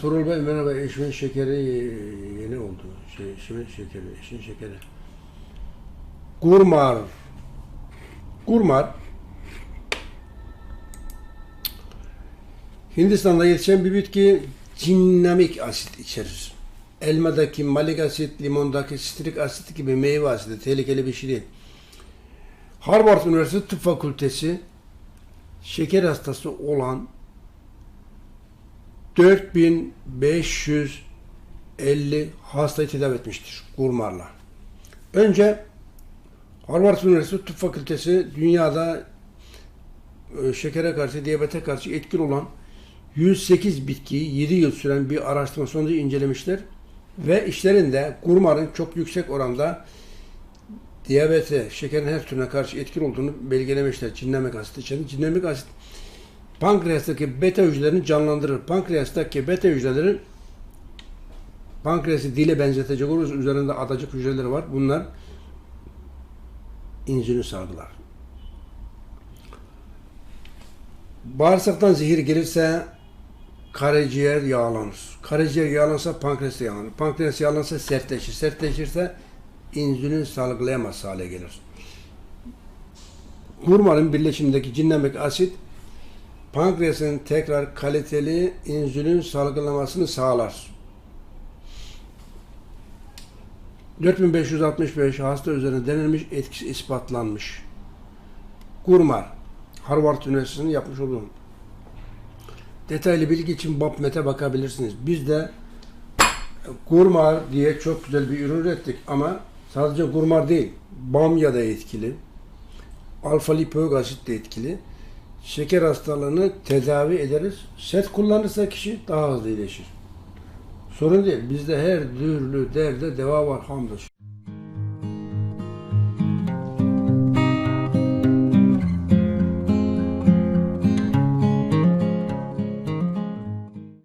Turul Bey merhaba. Eşimin şekeri e, yeni oldu. Şey, eşimin şekeri, eşin şekeri. Gurmar. Gurmar. Hindistan'da yetişen bir bitki cinnamik asit içerir. Elmadaki malik asit, limondaki sitrik asit gibi meyve asidi tehlikeli bir şey değil. Harvard Üniversitesi Tıp Fakültesi şeker hastası olan 4550 hastayı tedavi etmiştir gurmarla. Önce Harvard Üniversitesi Tıp Fakültesi dünyada e, şekere karşı, diyabete karşı etkin olan 108 bitkiyi 7 yıl süren bir araştırma sonucu incelemişler ve işlerinde gurmarın çok yüksek oranda diyabete, şekerin her türüne karşı etkin olduğunu belgelemişler. Cinlemek asit içeren. Cinlemek asit pankreastaki beta hücrelerini canlandırır. Pankreastaki beta hücreleri pankreası dile benzetecek olursa üzerinde adacık hücreleri var. Bunlar insülin salgılar. Bağırsaktan zehir gelirse karaciğer yağlanır. Karaciğer yağlansa pankreas yağlanır. Pankreas yağlansa sertleşir. Sertleşirse insülin salgılayamaz hale gelir. Gurmanın birleşimindeki cinlemek asit pankreasın tekrar kaliteli insülin salgılamasını sağlar. 4565 hasta üzerine denilmiş, etkisi ispatlanmış. Gurmar, Harvard Üniversitesi'nin yapmış olduğu. Detaylı bilgi için BAPMET'e bakabilirsiniz. Biz de Gurmar diye çok güzel bir ürün ürettik ama sadece Gurmar değil, Bamya da etkili, alfa lipoik asit de etkili. Şeker hastalığını tedavi ederiz. Set kullanırsa kişi daha hızlı iyileşir. Sorun değil. Bizde her türlü derde deva var hamdolsun.